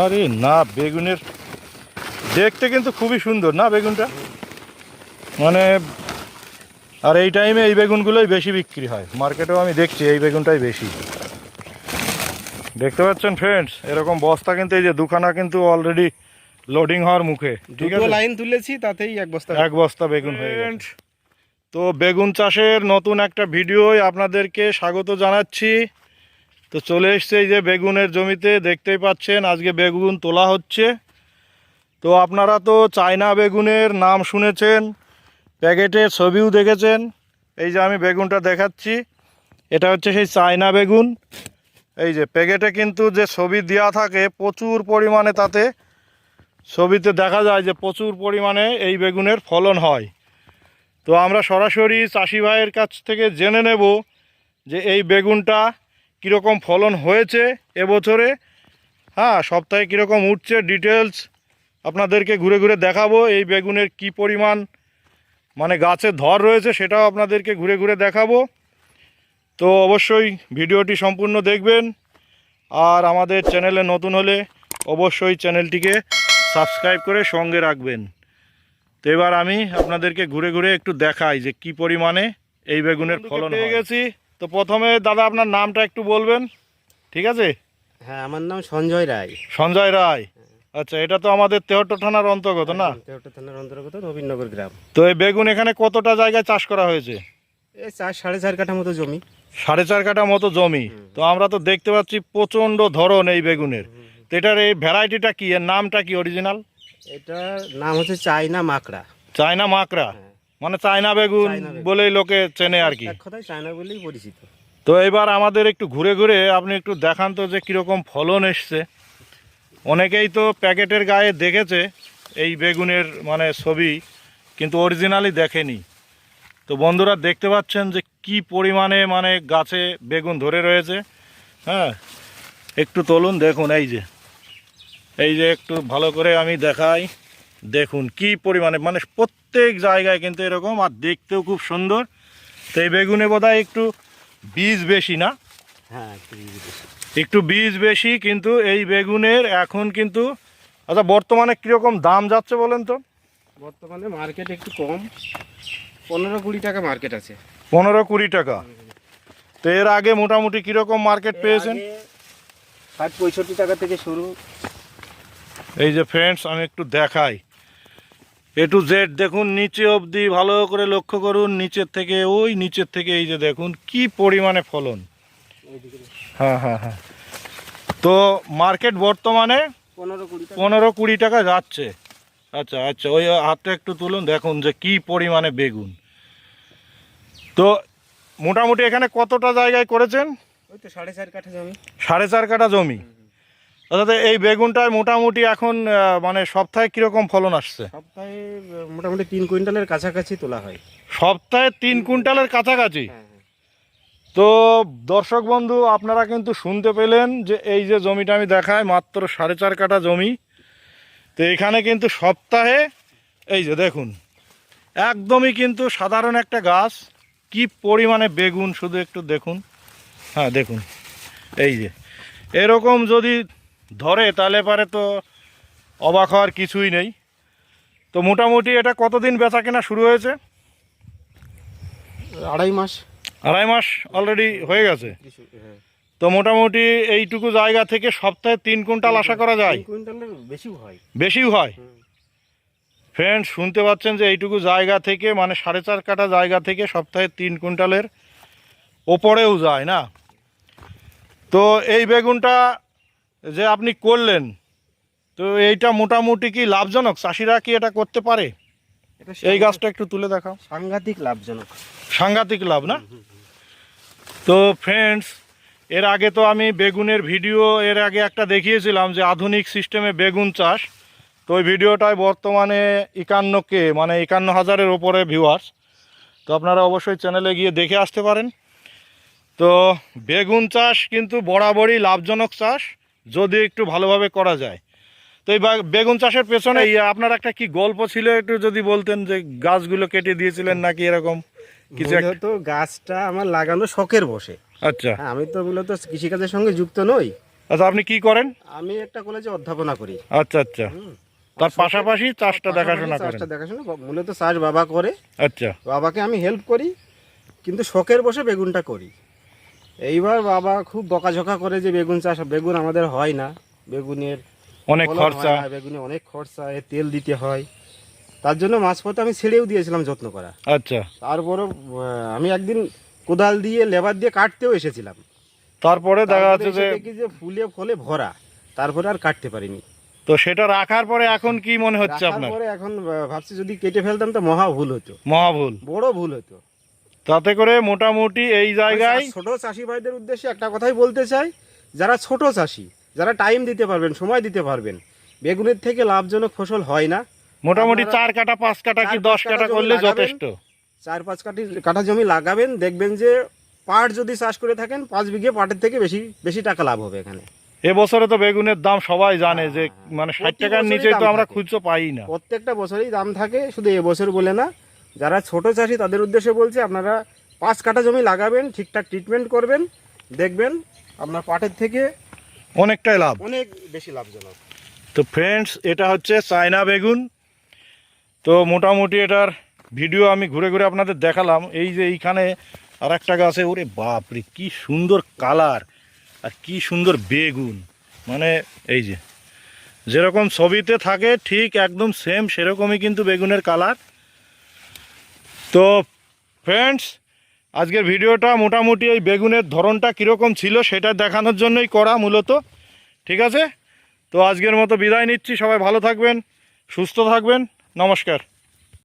আরে না বেগুনের দেখতে কিন্তু খুবই সুন্দর না বেগুনটা? মানে আর এই টাইমে এই বেগুনগুলোই বেশি বিক্রি হয়। মার্কেটেও আমি দেখছি এই বেগুনটাই বেশি। দেখতে পাচ্ছেন ফ্রেন্ডস এরকম বস্তা কিন্তু এই যে দুখানা কিন্তু অলরেডি লোডিং হওয়ার মুখে ঠিক দুটো আছে? লাইন তুলেছি তাতেই এক বস্তা এক বস্তা বেগুন হয়ে তো বেগুন চাষের নতুন একটা ভিডিওয় আপনাদেরকে স্বাগত জানাচ্ছি। তো চলে এসছে এই যে বেগুনের জমিতে, দেখতেই পাচ্ছেন আজকে বেগুন তোলা হচ্ছে। তো আপনারা তো চায়না বেগুনের নাম শুনেছেন প্যাকেটের ছবিও দেখেছেন। এই যে আমি বেগুনটা দেখাচ্ছি, এটা হচ্ছে সেই চায়না বেগুন। এই যে প্যাকেটে কিন্তু যে ছবি দেওয়া থাকে প্রচুর পরিমাণে তাতে ছবিতে দেখা যায় যে প্রচুর পরিমাণে এই বেগুনের ফলন হয়। তো আমরা সরাসরি চাষি ভাইয়ের কাছ থেকে জেনে নেব যে এই বেগুনটা কীরকম ফলন হয়েছে এবছরে? হ্যাঁ সপ্তাহে কীরকম উঠছে ডিটেলস আপনাদেরকে ঘুরে ঘুরে দেখাবো। এই বেগুনের কি পরিমাণ মানে গাছের ধর রয়েছে সেটাও আপনাদেরকে ঘুরে ঘুরে দেখাবো। তো অবশ্যই ভিডিওটি সম্পূর্ণ দেখবেন। আর আমাদের চ্যানেলে নতুন হলে অবশ্যই চ্যানেলটিকে সাবস্ক্রাইব করে সঙ্গে রাখবেন। তো এবার আমি আপনাদেরকে ঘুরে ঘুরে একটু দেখাই যে কি পরিমাণে এই বেগুনের ফলন হয়ে। গেছি। তো প্রথমে দাদা আপনার নামটা একটু বলবেন ঠিক আছে? হ্যাঁ আমার নাম সঞ্জয় রায়। সঞ্জয় রায়। আচ্ছা এটা তো আমাদের তেহট্ট থানার অন্তর্গত না? তেহট্ট থানার অন্তর্গত নবীনগর গ্রাম। তো এই বেগুন এখানে কতটা জায়গায় চাষ করা হয়েছে? এই চার সাড়ে চার কাঠা মতো জমি। সাড়ে চার কাঠা মতো জমি। তো আমরা তো দেখতে পাচ্ছি প্রচণ্ড ধরন এই বেগুনের। তো এটার এই ভ্যারাইটিটা কি? এর নামটা কি অরিজিনাল এটার নাম হচ্ছে চাইনা মাকড়া। চায়না মাকড়া। হ্যাঁ। মানে চায়না বেগুন বলেই লোকে চেনে আর কি। এক কথায় চায়না বলেই পরিচিত। তো এবার আমাদের একটু ঘুরে ঘুরে আপনি একটু দেখান তো যে কীরকম ফলন এসছে। অনেকেই তো প্যাকেটের গায়ে দেখেছে এই বেগুনের মানে ছবি কিন্তু অরিজিনালি দেখেনি। তো বন্ধুরা দেখতে পাচ্ছেন যে কি পরিমাণে মানে গাছে বেগুন ধরে রয়েছে। হ্যাঁ একটু তলুন দেখুন এই যে। এই যে একটু ভালো করে আমি দেখাই। দেখুন কি পরিমাণে মানে প্রত্যেক জায়গায় কিন্তু এরকম আর দেখতেও খুব সুন্দর। তো এই বেগুনে বোধহয় একটু বীজ বেশি না? হ্যাঁ একটু বীজ বেশি। কিন্তু এই বেগুনের এখন কিন্তু আচ্ছা বর্তমানে কীরকম দাম যাচ্ছে বলেন তো? বর্তমানে মার্কেট একটু কম। পনেরো কুড়ি টাকা মার্কেট আছে। পনেরো কুড়ি টাকা। তো এর আগে মোটামুটি কীরকম মার্কেট পেয়েছেন? ষাট পঁয়ষট্টি টাকা থেকে শুরু। এই যে ফ্রেন্ডস আমি একটু দেখাই। এ টু জেড দেখুন নিচে অবধি ভালো করে লক্ষ্য করুন নিচের থেকে ওই নিচের থেকে এই যে দেখুন কি পরিমাণে ফলন। হ্যাঁ হ্যাঁ হ্যাঁ। তো মার্কেট বর্তমানে পনেরো কুড়ি টাকা। যাচ্ছে। আচ্ছা আচ্ছা ওই হাতটা একটু তুলুন দেখুন যে কি পরিমাণে বেগুন। তো মোটামুটি এখানে কতটা জায়গায় করেছেন? সাড়ে চার কাঠা জমি। সাড়ে চার কাঠা জমি। অর্থাৎ এই বেগুনটায় মোটামুটি এখন মানে সপ্তাহে কীরকম ফলন আসছে? সপ্তাহে মোটামুটি তিন কুইন্টালের কাছাকাছি তোলা হয়। সপ্তাহে তিন কুইন্টালের কাছাকাছি? হ্যাঁ হ্যাঁ। তো দর্শক বন্ধু আপনারা কিন্তু শুনতে পেলেন যে এই যে জমিটা আমি দেখাই মাত্র সাড়ে চার কাঠা জমি। তো এখানে কিন্তু সপ্তাহে এই যে দেখুন একদমই কিন্তু সাধারণ একটা গাছ। কি পরিমাণে বেগুন শুধু একটু দেখুন। হ্যাঁ দেখুন এই যে। এরকম যদি ধরে তাহলে পারে তো অবাক হওয়ার কিছুই নেই। তো মোটামুটি এটা কতদিন বেচা কেনা শুরু হয়েছে? আড়াই মাস। আড়াই মাস অলরেডি হয়ে গেছে। হ্যাঁ। তো মোটামুটি এইটুকু জায়গা থেকে সপ্তাহে তিন কুইন্টাল আশা করা যায়? বেশিও হয়। বেশিও হয়? ফ্রেন্ড শুনতে পাচ্ছেন যে এইটুকু জায়গা থেকে মানে সাড়ে চার কাটা জায়গা থেকে সপ্তাহে তিন কুইন্টালের ওপরেও যায় না? তো এই বেগুনটা যে আপনি করলেন তো এইটা মোটামুটি কি লাভজনক? চাষিরা কি এটা করতে পারে? এই গাছটা একটু তুলে দেখাও। সাংঘাতিক লাভজনক। সাংঘাতিক লাভ না? তো ফ্রেন্ডস এর আগে তো আমি বেগুনের ভিডিও এর আগে একটা দেখিয়েছিলাম যে আধুনিক সিস্টেমে বেগুন চাষ। তো ওই ভিডিওটায় বর্তমানে একান্ন কে মানে একান্ন হাজারের ওপরে ভিউয়ার্স তো আপনারা অবশ্যই চ্যানেলে গিয়ে দেখে আসতে পারেন। তো বেগুন চাষ কিন্তু বরাবরই লাভজনক চাষ। যদি একটু ভালোভাবে করা যায়। তো এই বেগুন চাষের পেছনে আপনার একটা কি গল্প ছিল একটু যদি বলতেন যে গাছগুলো কেটে দিয়েছিলেন নাকি এরকম কিছু মূলত গাছটা আমার লাগানো শখের বসে। আচ্ছা। হ্যাঁ, আমি তো মূলত কৃষিকাজের সঙ্গে যুক্ত নই। আচ্ছা আপনি কি করেন? আমি একটা কলেজে অধ্যাপনা করি। আচ্ছা আচ্ছা। তার পাশাপাশি চাষটা দেখাশোনা করেন। চাষটা দেখাশোনা মূলত চাষ বাবা করে। আচ্ছা। বাবাকে আমি হেল্প করি কিন্তু শখের বসে বেগুনটা করি। এইবার বাবা খুব বকাঝকা করে যে বেগুন চাষ বেগুন আমাদের হয় না। বেগুনের অনেক খরচা। বেগুনে অনেক খরচা তেল দিতে হয়। তার জন্য মাঝপথে আমি ছেড়েও দিয়েছিলাম যত্ন করা। আচ্ছা। তারপরও আহ, আমি একদিন কোদাল দিয়ে লেবার দিয়ে কাটতেও এসেছিলাম। তারপরে দেখা যাচ্ছে যে দেখি যে ফুলে ফলে ভরা। তারপরে আর কাটতে পারিনি। তো সেটা রাখার পরে এখন কি মনে হচ্ছে আপনার? পরে এখন ভাবছি যদি কেটে ফেলতাম তো মহা ভুল হতো। মহা ভুল। বড় ভুল হতো। তাতে করে মোটামুটি এই জায়গায় ছোট চাষি ভাইদের উদ্দেশ্যে একটা কথাই বলতে চাই যারা ছোট চাষি যারা টাইম দিতে পারবেন সময় দিতে পারবেন বেগুনের থেকে লাভজনক ফসল হয় না। মোটামুটি চার কাটা পাঁচ কাটা কি দশ কাটা করলে যথেষ্ট? চার পাঁচ কাঠি কাঠা জমি লাগাবেন দেখবেন যে পাট যদি চাষ করে থাকেন পাঁচ বিঘে পাটের থেকে বেশি বেশি টাকা লাভ হবে এখানে। এবছরে তো বেগুনের দাম সবাই জানে যে হ্যাঁ, মানে ষাট টাকার নিচে তো আমরা। খুচরো পাই না। প্রত্যেকটা বছরেই দাম থাকে শুধু এবছর বলে না যারা ছোট চাষি তাদের উদ্দেশ্যে বলছি আপনারা পাঁচ কাঠা জমি লাগাবেন ঠিকঠাক ট্রিটমেন্ট করবেন দেখবেন আপনার পাটের থেকে অনেকটাই লাভ। অনেক বেশি লাভজনক। তো ফ্রেন্ডস এটা হচ্ছে চায়না বেগুন। তো মোটামুটি এটার ভিডিও আমি ঘুরে ঘুরে আপনাদের দেখালাম। এই যে এইখানে আর একটা গাছে ওরে বাপরে কি সুন্দর কালার আর কি সুন্দর বেগুন। মানে এই যে যেরকম ছবিতে থাকে ঠিক একদম সেম সেরকমই কিন্তু বেগুনের কালার। তো ফ্রেন্ডস আজকের ভিডিওটা মোটামুটি এই বেগুনের ধরনটা কীরকম ছিল সেটা দেখানোর জন্যই করা মূলত, ঠিক আছে? তো আজকের মতো বিদায় নিচ্ছি, সবাই ভালো থাকবেন, সুস্থ থাকবেন, নমস্কার।